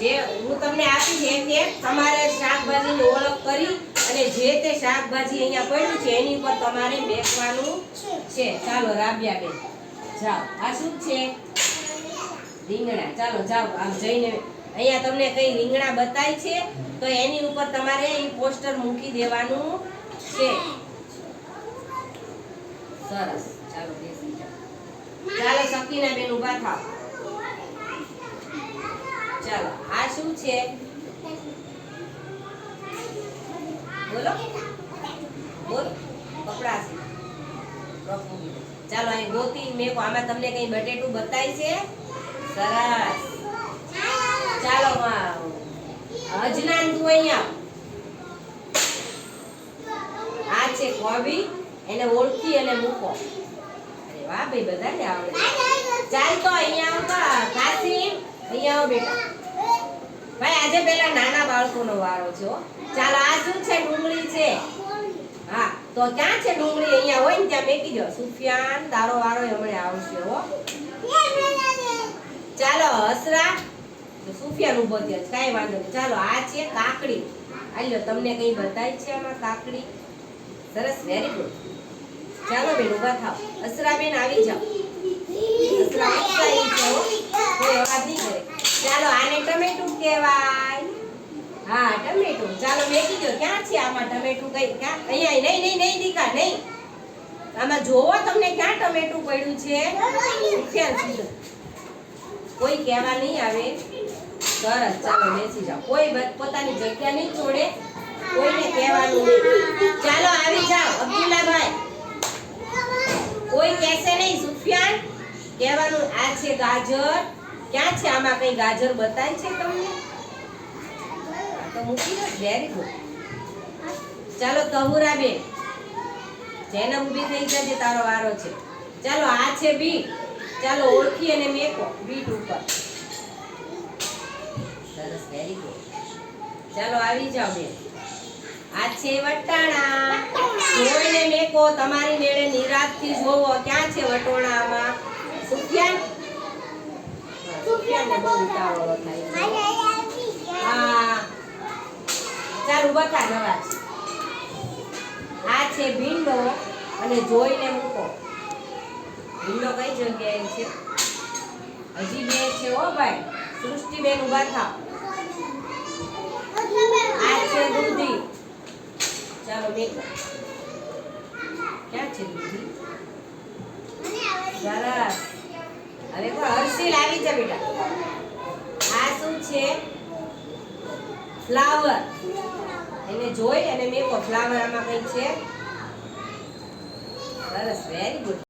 જે હું તમને આપીશ એમ તે તમારે શાકભાજીની ઓળખ કરી અને જે તે શાકભાજી અહીંયા પડ્યું છે, એની ઉપર તમારે મેકવાનું છે. ચાલો રાબિયા બેન જાઓ. આ શું છે? રીંગણા. ચાલો, જાઓ. આમ જઈને અહીંયા તમને કઈ રીંગણા બતાય છે, તો એની ઉપર તમારે એ પોસ્ટર મૂકી દેવાનું છે. સરસ. ચાલો, બેસી જાઓ. ચાલો સકીના બેન ઊભા થાવ ચાલો. શું છે? બોલો. બોલ. કપડા છે. ચાલો, અહીં ગોતી મેકો. આમાં તમને કઈ બટેટું બતાવી છે? સરસ. ચાલો આ અજનાન, તું અહીંયા આ છે કોબી. એને ઓળખી અને મૂકો. અરે વાહ, ભાઈ, બધાને આવડે. ચાલ તો, અહીંયા આવ તો અહીંયા આવો બેટા. આજે પેલા નાના બાળકોનો વારો છે. ચાલો, આ શું છે? ડુંગળી છે. હા, તો ક્યાં છે ડુંગળી? અહીંયા હોય ને ત્યાં મેકી દો. સુફિયાન, તારો વારો હમણે આવશે, હો. ચાલો, હસરા. સુફિયાન ઊભો થયો કાંઈ વાંધો નહીં. ચાલો, આ છે કાકડી. આલ્યો તમને કઈ બતાય છે આમાં કાકડી? સરસ વેરી ગુડ ચાલો, બેન, ઊભા થાવ અસરા બેન આવી જાઓ. અસરા ઉત્સાહી છો કોઈ અવાજ નહીં કરે. ચાલો, આને ટમેટું કહેવાય. હા, ટમેટું. ચાલો મેકી દો ક્યાં છે આમાં ટમેટું કઈ? ક્યાં? અહીંયા, નહીં નહીં નહીં, દીકા, નહીં. આમાં જોવો તમને ક્યાં ટમેટું પડ્યું છે? કોઈ કહેવા નહીં આવે. સરસ, ચાલો, બેસી જાઓ. કોઈ પોતાની જગ્યા નહીં છોડે. કોઈને કહેવાનું નહીં. ચાલો, આવી જાઓ, અબ્દુલ્લાભાઈ. કોઈ કહેશે નહીં, સુફિયાન. કહેવાનું આ છે ગાજર. ક્યાં છે? આમાં કઈ ગાજર બતાય છે તમને? તો મૂકી દો વેરી ગુડ ચાલો તહુરા બેન. જેને ઊભી થઈ જજે, તારો વારો છે. ચાલો, આ છે બીટ. ચાલો, ઓળખી અને મેકો બીટ ઉપર. સરસ વેરી ગુડ ચાલો, આવી જાઓ બેન. આ છે વટાણા. જોઈને મેકો, તમારી મેળે નિરાતથી જોવો. ક્યાં છે વટોણામાં સુફિયાન? સુફિયાનને બહુ ઉતાવળો થાય હા. ચાલ ઊભા થા નવાજ આ છે ભીંડો અને જોઈને મૂકો. ભીંડો કઈ જગ્યાએ છે? હજી બે છે ભાઈ. સૃષ્ટિબેન થાવ આ છે દૂધી. ચાલો મેકો ક્યાં છે દૂધી? સરસ હવે હર્ષિલ આવી જા બેટા. છે? ફ્લાવર એને જોઈ અને મેકો ફ્લાવર આમાં કઈ છે? સરસ વેરી ગુડ